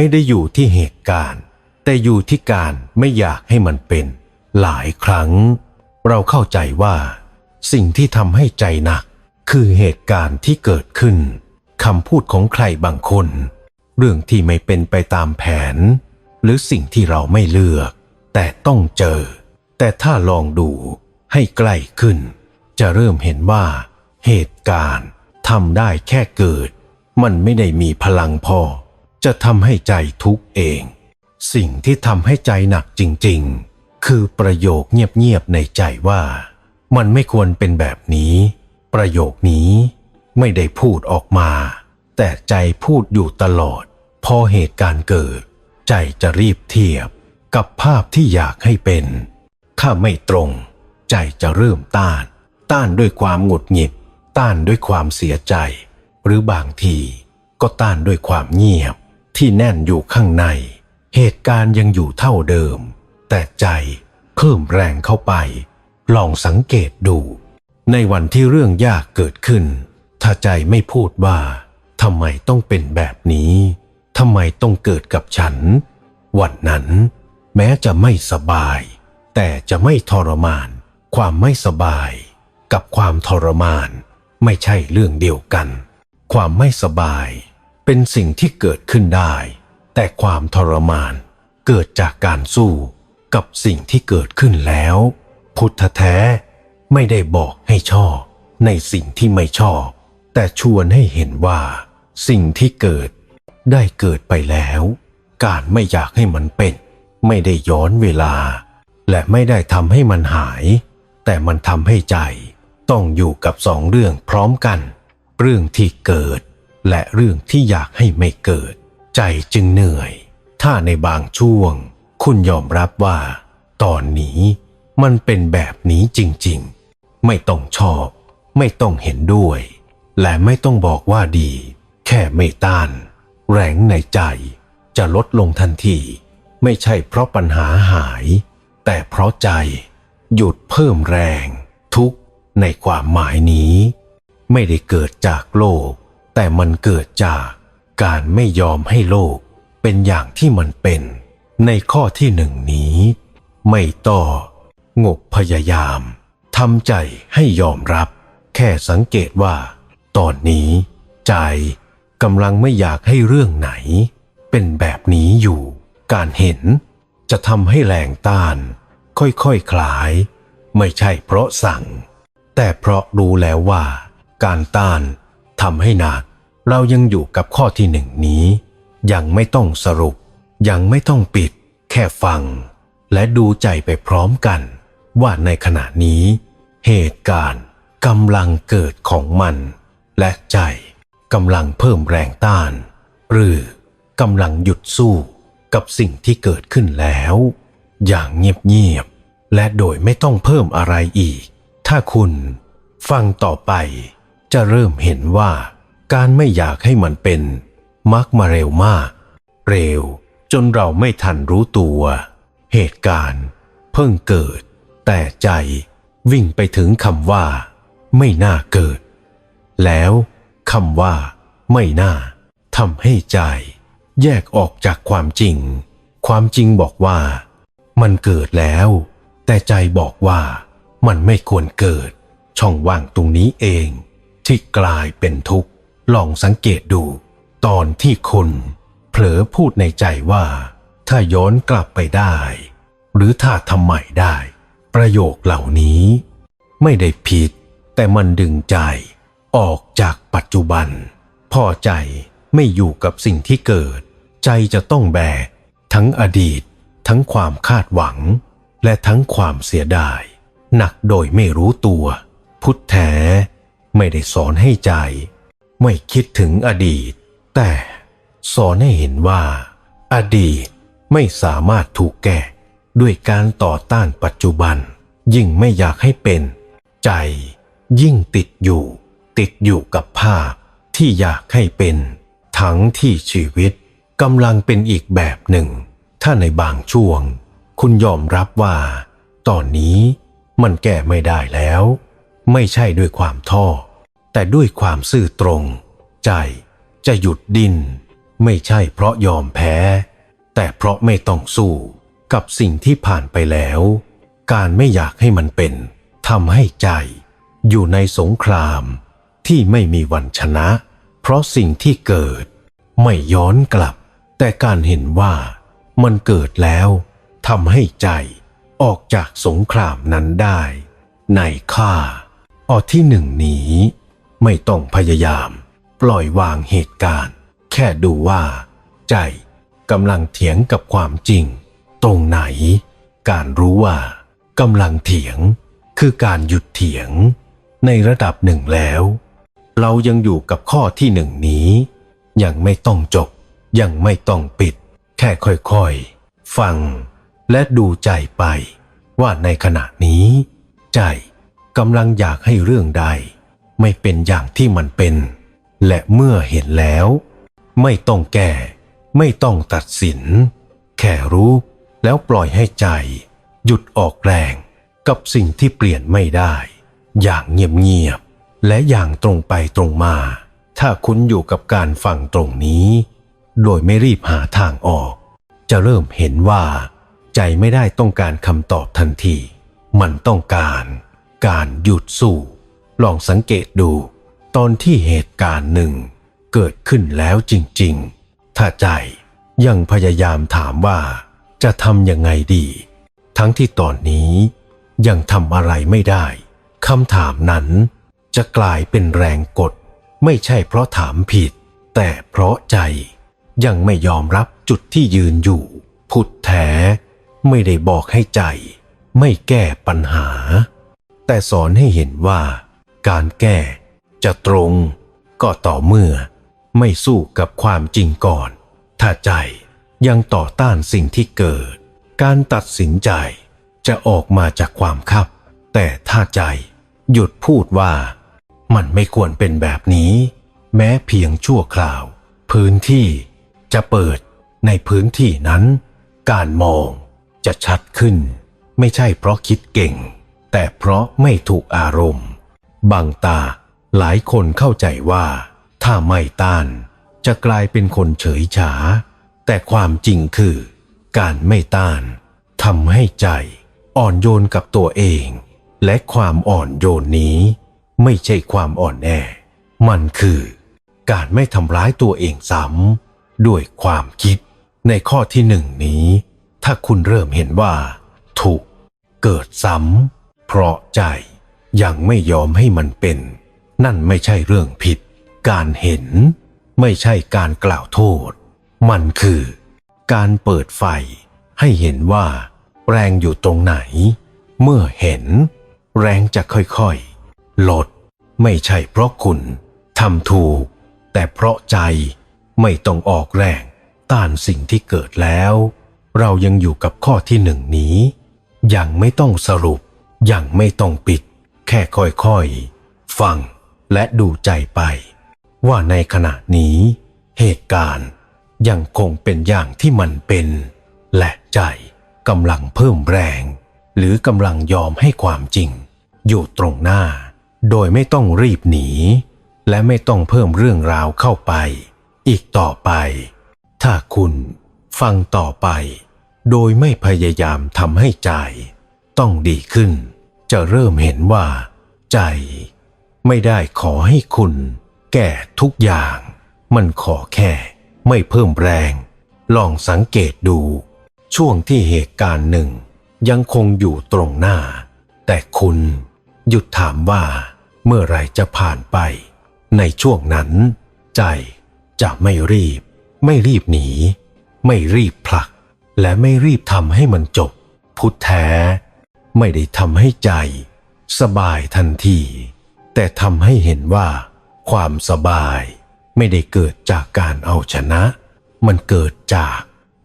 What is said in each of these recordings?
ไม่ได้อยู่ที่เหตุการณ์ แต่อยู่ที่การไม่อยากให้มันเป็น หลายครั้ง เราเข้าใจว่า สิ่งที่ทำให้ใจหนัก คือเหตุการณ์ที่เกิดขึ้นคำพูดของใครบางคน เรื่องที่ไม่เป็นไปตามแผน หรือสิ่งที่เราไม่เลือก แต่ต้องเจอ แต่ถ้าลองดูให้ใกล้ขึ้น จะเริ่มเห็นว่า เหตุการณ์ทำได้แค่เกิด มันไม่ได้มีพลังพอ จะทำให้ใจทุกข์เอง สิ่งที่ทำให้ใจหนักจริง ๆ คือประโยคเงียบ ๆ ในใจว่า มันไม่ควรเป็นแบบนี้ ประโยคนี้ไม่ได้พูดออกมา แต่ใจพูดอยู่ตลอด พอเหตุการณ์เกิด ใจจะรีบเทียบกับภาพที่อยากให้เป็น ถ้าไม่ตรง ใจจะเริ่มต้าน ต้านด้วยความหงุดหงิด ต้านด้วยความเสียใจ หรือบางทีก็ต้านด้วยความเงียบ ที่แน่นอยู่ข้างใน เหตุการณ์ยังอยู่เท่าเดิม แต่ใจเพิ่มแรงเข้าไป ลองสังเกตดู ในวันที่เรื่องยากเกิดขึ้น ถ้าใจไม่พูดว่าทำไมต้องเป็นแบบนี้ทำไมต้องเกิดกับฉัน วันนั้น แม้จะไม่สบาย แต่จะไม่ทรมาน ความไม่สบาย กับความทรมาน ไม่ใช่เรื่องเดียวกัน ความไม่สบาย เป็นสิ่งที่เกิดขึ้นได้ แต่ความทรมานเกิดจากการสู้กับสิ่งที่เกิดขึ้นแล้ว พุทธแท้ไม่ได้บอกให้ชอบในสิ่งที่ไม่ชอบ แต่ชวนให้เห็นว่า สิ่งที่เกิดได้เกิดไปแล้ว การไม่อยากให้มันเป็น ไม่ได้ย้อนเวลา และไม่ได้ทำให้มันหาย แต่มันทำให้ใจต้องอยู่กับสองเรื่องพร้อมกัน เรื่องที่เกิด และเรื่องที่อยากให้ไม่เกิด ใจจึงเหนื่อย ถ้าในบางช่วง คุณยอมรับว่า ตอนนี้มันเป็นแบบนี้จริงๆ ไม่ต้องชอบ ไม่ต้องเห็นด้วย และไม่ต้องบอกว่าดี แค่ไม่ต้าน แรงในใจจะลดลงทันที ไม่ใช่เพราะปัญหาหาย แต่เพราะใจ หยุดเพิ่มแรง ทุกในความหมายนี้ ไม่ได้เกิดจากโลก แต่มันเกิดจากการไม่ยอมให้โลกเป็นอย่างที่มันเป็นในข้อที่หนึ่งนี้ ไม่ต่องกพยายามทำใจให้ยอมรับ แค่สังเกตว่า ตอนนี้ ใจกำลังไม่อยากให้เรื่องไหน เป็นแบบนี้อยู่ การเห็นจะทำให้แรงต้าน ค่อยๆคคลาย ไม่ใช่เพราะสั่ง แต่เพราะรู้แล้วว่า การต้านทำให้หนัก เรายังอยู่กับข้อที่หนึ่งนี้ ยังไม่ต้องสรุป ยังไม่ต้องปิด แค่ฟัง และดูใจไปพร้อมกัน ว่าในขณะนี้ เหตุการณ์กำลังเกิดของมัน และใจกำลังเพิ่มแรงต้าน หรือกำลังหยุดสู้กับสิ่งที่เกิดขึ้นแล้ว อย่างเงียบๆและโดยไม่ต้องเพิ่มอะไรอีก ถ้าคุณฟังต่อไปจะเริ่มเห็นว่า การไม่อยากให้มันเป็น มักมาเร็วมาก เร็วจนเราไม่ทันรู้ตัว เหตุการณ์ เพิ่งเกิด แต่ใจวิ่งไปถึงคำว่า ไม่น่าเกิด แล้วคำว่า ไม่น่าทำให้ใจ แยกออกจากความจริง ความจริงบอกว่า มันเกิดแล้ว แต่ใจบอกว่ามันไม่ควรเกิด ช่องว่างตรงนี้เอง ที่กลายเป็นทุกข์ ลองสังเกตดูตอนที่คนเผลอพูดในใจว่า ถ้าย้อนกลับไปได้ หรือถ้าทำใหม่ได้ ประโยคเหล่านี้ ไม่ได้ผิด แต่มันดึงใจ ออกจากปัจจุบัน พอใจไม่อยู่กับสิ่งที่เกิด ใจจะต้องแบกทั้งอดีต ทั้งความคาดหวัง และทั้งความเสียดาย หนักโดยไม่รู้ตัว พุทธแท้ไม่ได้สอนให้ใจ ไม่คิดถึงอดีต แต่สอนให้เห็นว่า อดีตไม่สามารถถูกแก้ด้วยการต่อต้านปัจจุบัน ยิ่งไม่อยากให้เป็น ใจยิ่งติดอยู่ ติดอยู่กับภาพที่อยากให้เป็น ทั้งที่ชีวิตกำลังเป็นอีกแบบหนึ่ง ถ้าในบางช่วง คุณยอมรับว่า ตอนนี้มันแก้ไม่ได้แล้ว ไม่ใช่ด้วยความท้อ แต่ด้วยความซื่อตรง ใจจะหยุดดิน้นไม่ใช่เพราะยอมแพ้ แต่เพราะไม่ต้องสู้กับสิ่งที่ผ่านไปแล้ว การไม่อยากให้มันเป็นทำให้ใจ อยู่ในสงครามที่ไม่มีวันชนะ เพราะสิ่งที่เกิด ไม่ย้อนกลับ แต่การเห็นว่ามันเกิดแล้วทำให้ใจออกจากสงครามนั้นได้ ในค่าออที่หนึ่งนี้ ไม่ต้องพยายาม ปล่อยวางเหตุการณ์ แค่ดูว่า ใจกำลังเถียงกับความจริง ตรงไหน การรู้ว่ากำลังเถียง คือการหยุดเถียง ในระดับหนึ่งแล้ว เรายังอยู่กับข้อที่หนึ่งนี้ ยังไม่ต้องจบ ยังไม่ต้องปิด แค่ค่อยๆ ฟัง และดูใจไป ว่าในขณะนี้ ใจกำลังอยากให้เรื่องใด ไม่เป็นอย่างที่มันเป็น และเมื่อเห็นแล้ว ไม่ต้องแก้ ไม่ต้องตัดสิน แค่รู้แล้วปล่อยให้ใจ หยุดออกแรงกับสิ่งที่เปลี่ยนไม่ได้ อย่างเงียบๆและอย่างตรงไปตรงมา ถ้าคุณอยู่กับการฟังตรงนี้ โดยไม่รีบหาทางออก จะเริ่มเห็นว่า ใจไม่ได้ต้องการคำตอบทันที มันต้องการการหยุดสู้ ลองสังเกตดูตอนที่เหตุการณ์หนึ่ง เกิดขึ้นแล้วจริงๆ ถ้าใจยังพยายามถามว่าจะทำยังไงดี ทั้งที่ตอนนี้ยังทำอะไรไม่ได้คำถามนั้นจะกลายเป็นแรงกด ไม่ใช่เพราะถามผิด แต่เพราะใจยังไม่ยอมรับจุดที่ยืนอยู่พุดแท้ไม่ได้บอกให้ใจ ไม่แก้ปัญหา แต่สอนให้เห็นว่า การแก้จะตรงก็ต่อเมื่อไม่สู้กับความจริงก่อน ถ้าใจยังต่อต้านสิ่งที่เกิด การตัดสินใจจะออกมาจากความคับ แต่ถ้าใจหยุดพูดว่า มันไม่ควรเป็นแบบนี้ แม้เพียงชั่วคราว พื้นที่จะเปิดในพื้นที่นั้น การมองจะชัดขึ้น ไม่ใช่เพราะคิดเก่ง แต่เพราะไม่ถูกอารมณ์ บางตาหลายคนเข้าใจว่า ถ้าไม่ต้านจะกลายเป็นคนเฉยฉา แต่ความจริงคือ การไม่ต้านทำให้ใจอ่อนโยนกับตัวเอง และความอ่อนโยนนี้ ไม่ใช่ความอ่อนแอ มันคือ การไม่ทำร้ายตัวเองซ้ำด้วยความคิดในข้อที่หนึ่งนี้ ถ้าคุณเริ่มเห็นว่า ถูกเกิดซ้ำเพราะใจ ยังไม่ยอมให้มันเป็น นั่นไม่ใช่เรื่องผิด การเห็น ไม่ใช่การกล่าวโทษ มันคือ การเปิดไฟ ให้เห็นว่า แรงอยู่ตรงไหน เมื่อเห็น แรงจะค่อยๆ ลด ไม่ใช่เพราะคุณทำถูก แต่เพราะใจไม่ต้องออกแรงต้านสิ่งที่เกิดแล้ว เรายังอยู่กับข้อที่หนึ่งนี้ ยังไม่ต้องสรุป ยังไม่ต้องปิด แค่ค่อยๆ ฟังและดูใจไป ว่าในขณะนี้ เหตุการณ์ยังคงเป็นอย่างที่มันเป็น และใจกำลังเพิ่มแรง หรือกำลังยอมให้ความจริง อยู่ตรงหน้า โดยไม่ต้องรีบหนี และไม่ต้องเพิ่มเรื่องราวเข้าไป อีกต่อไป ถ้าคุณฟังต่อไป โดยไม่พยายามทำให้ใจ ต้องดีขึ้น จะเริ่มเห็นว่า ใจไม่ได้ขอให้คุณ แก่ทุกอย่าง มันขอแค่ ไม่เพิ่มแรง ลองสังเกตดู ช่วงที่เหตุการณ์หนึ่ง ยังคงอยู่ตรงหน้า แต่คุณหยุดถามว่า เมื่อไรจะผ่านไป ในช่วงนั้น ใจจะไม่รีบ ไม่รีบหนี ไม่รีบผลัก และไม่รีบทำให้มันจบ พุทธแท้ ไม่ได้ทำให้ใจ สบายทันที แต่ทำให้เห็นว่า ความสบายไม่ได้เกิดจากการเอาชนะ มันเกิดจาก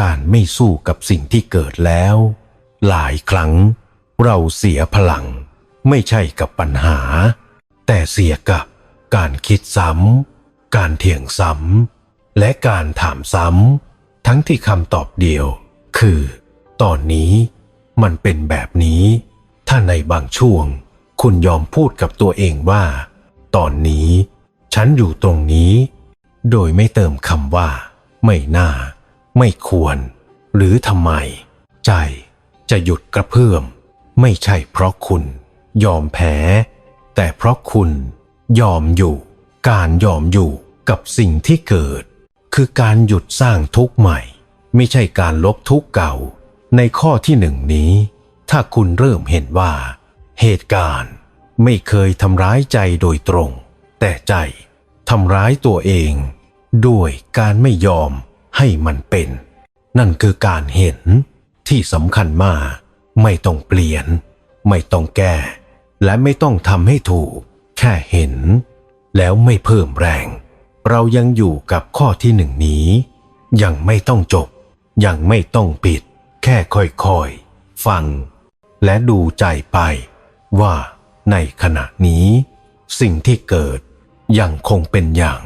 การไม่สู้กับสิ่งที่เกิดแล้ว หลายครั้งเราเสียพลัง ไม่ใช่กับปัญหา แต่เสียกับการคิดซ้ำการเถียงซ้ำและการถามซ้ำทั้งที่คำตอบเดียว คือ ตอนนี้ มันเป็นแบบนี้ ถ้าในบางช่วง คุณยอมพูดกับตัวเองว่า ตอนนี้ ฉันอยู่ตรงนี้ โดยไม่เติมคำว่า ไม่น่า ไม่ควร หรือทำไม ใจจะหยุดกระเพื่อม ไม่ใช่เพราะคุณ ยอมแพ้ แต่เพราะคุณ ยอมอยู่ การยอมอยู่กับสิ่งที่เกิด คือการหยุดสร้างทุกข์ใหม่ ไม่ใช่การลบทุกข์เก่า ในข้อที่หนึ่งนี้ ถ้าคุณเริ่มเห็นว่า เหตุการณ์ไม่เคยทำร้ายใจโดยตรง แต่ใจทำร้ายตัวเอง ด้วยการไม่ยอมให้มันเป็น นั่นคือการเห็นที่สำคัญมาก ไม่ต้องเปลี่ยน ไม่ต้องแก้ และไม่ต้องทำให้ถูก แค่เห็น แล้วไม่เพิ่มแรง เรายังอยู่กับข้อที่หนึ่งนี้ ยังไม่ต้องจบ ยังไม่ต้องปิด แค่ค่อยๆ ฟัง และดูใจไปว่าในขณะนี้ สิ่งที่เกิดยังคงเป็นอย่าง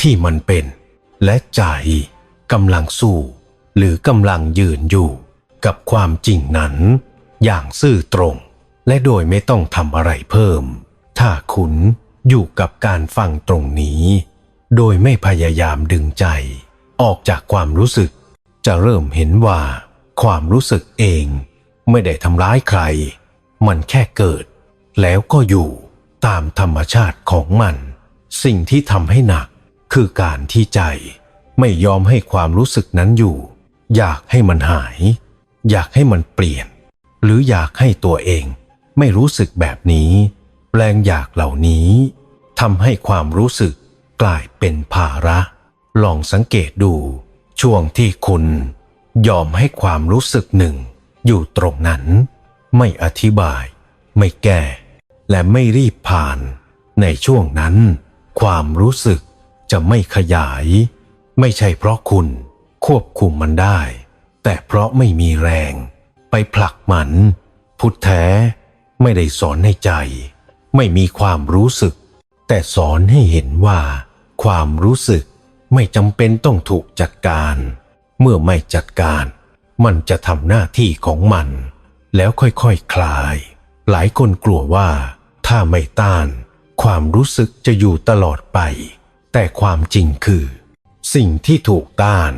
ที่มันเป็น และใจกำลังสู้ หรือกำลังยืนอยู่กับความจริงนั้น อย่างซื่อตรง และโดยไม่ต้องทำอะไรเพิ่ม ถ้าคุณอยู่กับการฟังตรงนี้ โดยไม่พยายามดึงใจ ออกจากความรู้สึกจะเริ่มเห็นว่า ความรู้สึกเองไม่ได้ทำร้ายใคร มันแค่เกิด แล้วก็อยู่ตามธรรมชาติของมัน สิ่งที่ทำให้หนักคือการที่ใจ ไม่ยอมให้ความรู้สึกนั้นอยู่ อยากให้มันหาย อยากให้มันเปลี่ยน หรืออยากให้ตัวเอง ไม่รู้สึกแบบนี้แปลงอยากเหล่านี้ทำให้ความรู้สึกกลายเป็นภาระ ลองสังเกตดูช่วงที่คุณ ยอมให้ความรู้สึกหนึ่ง อยู่ตรงนั้น ไม่อธิบาย ไม่แก้ และไม่รีบผ่าน ในช่วงนั้น ความรู้สึกจะไม่ขยาย ไม่ใช่เพราะคุณควบคุมมันได้ แต่เพราะไม่มีแรง ไปผลักมันพุทธแท้ไม่ได้สอนให้ใจ ไม่มีความรู้สึก แต่สอนให้เห็นว่า ความรู้สึกไม่จำเป็นต้องถูกจัดการ เมื่อไม่จัดการ มันจะทำหน้าที่ของมัน แล้วค่อยๆคคลาย หลายคนกลัวว่า ถ้าไม่ต้าน ความรู้สึกจะอยู่ตลอดไป แต่ความจริงคือ สิ่งที่ถูกต้าน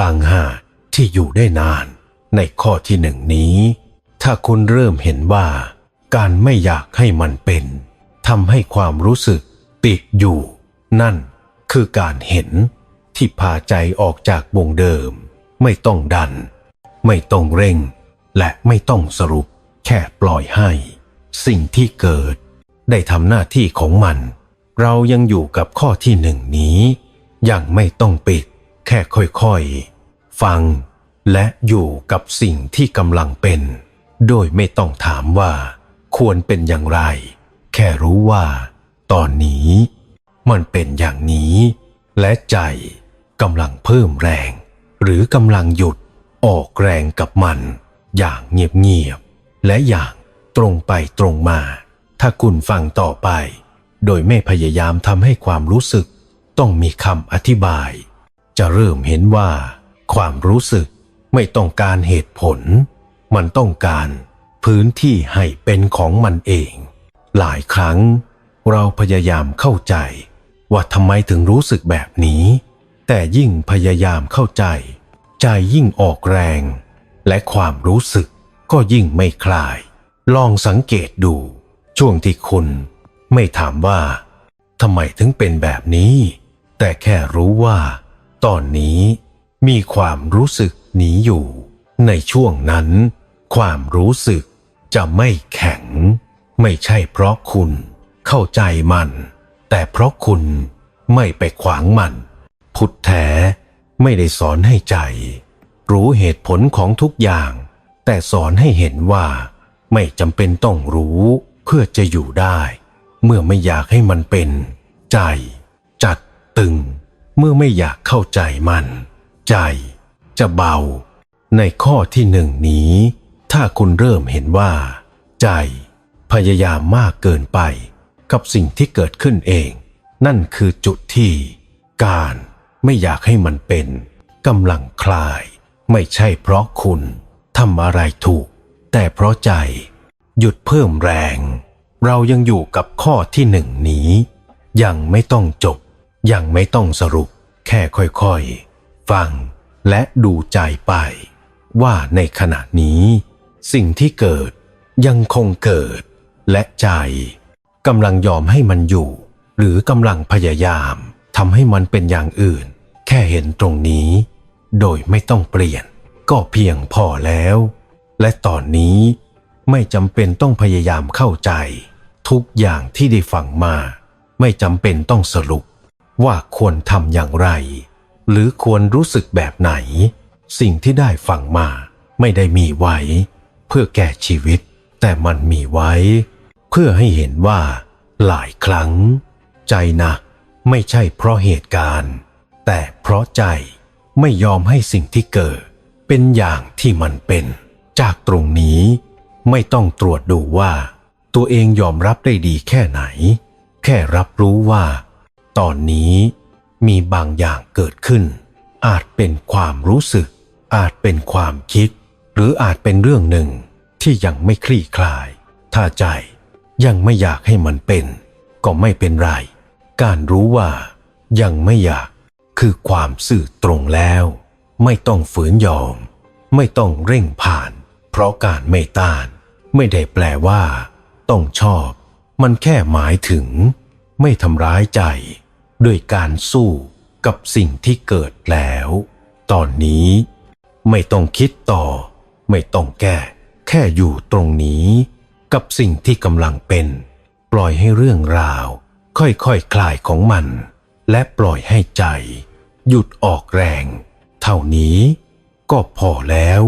ต่างหากที่อยู่ได้นาน ในข้อที่หนึ่งนี้ ถ้าคุณเริ่มเห็นว่า การไม่อยากให้มันเป็นทำให้ความรู้สึกติดอยู่ นั่นคือการเห็น ที่พาใจออกจากวงเดิม ไม่ต้องดัน ไม่ต้องเร่ง และไม่ต้องสรุป แค่ปล่อยให้ สิ่งที่เกิด ได้ทำหน้าที่ของมัน เรายังอยู่กับข้อที่หนึ่งนี้ยังไม่ต้องปิด แค่ค่อยๆ ฟัง และอยู่กับสิ่งที่กำลังเป็น โดยไม่ต้องถามว่า ควรเป็นอย่างไร แค่รู้ว่า ตอนนี้ มันเป็นอย่างนี้ และใจ กำลังเพิ่มแรง หรือกำลังหยุดออกแรงกับมัน อย่างเงียบๆและอย่างตรงไปตรงมา ถ้าคุณฟังต่อไป โดยไม่พยายามทำให้ความรู้สึก ต้องมีคำอธิบาย จะเริ่มเห็นว่า ความรู้สึกไม่ต้องการเหตุผล มันต้องการพื้นที่ให้เป็นของมันเอง หลายครั้งเราพยายามเข้าใจ ว่าทำไมถึงรู้สึกแบบนี้ แต่ยิ่งพยายามเข้าใจ ใจยิ่งออกแรง และความรู้สึกก็ยิ่งไม่คลาย ลองสังเกตดู ช่วงที่คุณไม่ถามว่าทำไมถึงเป็นแบบนี้ แต่แค่รู้ว่า ตอนนี้มีความรู้สึกหนีอยู่ ในช่วงนั้น ความรู้สึกจะไม่แข็ง ไม่ใช่เพราะคุณเข้าใจมัน แต่เพราะคุณไม่ไปขวางมัน พุทธแท้ไม่ได้สอนให้ใจ รู้เหตุผลของทุกอย่าง แต่สอนให้เห็นว่า ไม่จำเป็นต้องรู้เพื่อจะอยู่ได้ เมื่อไม่อยากให้มันเป็น ใจ จัดตึง เมื่อไม่อยากเข้าใจมัน ใจ จะเบา ในข้อที่หนึ่งนี้ ถ้าคุณเริ่มเห็นว่า ใจ พยายามมากเกินไป กับสิ่งที่เกิดขึ้นเอง นั่นคือจุดที่การ ไม่อยากให้มันเป็นกำลังคลาย ไม่ใช่เพราะคุณทำอะไรถูก แต่เพราะใจ หยุดเพิ่มแรง เรายังอยู่กับข้อที่หนึ่งนี้ ยังไม่ต้องจบ ยังไม่ต้องสรุป แค่ค่อยๆ ฟังและดูใจไป ว่าในขณะนี้ สิ่งที่เกิดยังคงเกิด และใจกำลังยอมให้มันอยู่ หรือกำลังพยายาม ทำให้มันเป็นอย่างอื่น แค่เห็นตรงนี้ โดยไม่ต้องเปลี่ยน ก็เพียงพอแล้ว และตอนนี้ไม่จำเป็นต้องพยายามเข้าใจ ทุกอย่างที่ได้ฟังมา ไม่จำเป็นต้องสรุปว่าควรทำอย่างไร หรือควรรู้สึกแบบไหน สิ่งที่ได้ฟังมา ไม่ได้มีไว้ เพื่อแก้ชีวิต แต่มันมีไว้ เพื่อให้เห็นว่า หลายครั้ง ใจนะ ไม่ใช่เพราะเหตุการณ์ แต่เพราะใจไม่ยอมให้สิ่งที่เกิด เป็นอย่างที่มันเป็น จากตรงนี้ไม่ต้องตรวจดูว่า ตัวเองยอมรับได้ดีแค่ไหน แค่รับรู้ว่า ตอนนี้มีบางอย่างเกิดขึ้น อาจเป็นความรู้สึก อาจเป็นความคิด หรืออาจเป็นเรื่องหนึ่งที่ยังไม่คลี่คลาย ถ้าใจยังไม่อยากให้มันเป็น ก็ไม่เป็นไร การรู้ว่ายังไม่อยากคือความสื่อตรงแล้ว ไม่ต้องฝืนยอม ไม่ต้องเร่งผ่าน เพราะการไม่ต้าน ไม่ได้แปลว่า ต้องชอบ มันแค่หมายถึง ไม่ทำร้ายใจ ด้วยการสู้กับสิ่งที่เกิดแล้ว ตอนนี้ ไม่ต้องคิดต่อ ไม่ต้องแก้ แค่อยู่ตรงนี้ กับสิ่งที่กำลังเป็น ปล่อยให้เรื่องราว ค่อยๆคคลายของมัน และปล่อยให้ใจ หยุดออกแรง เท่านี้ก็พอแล้ว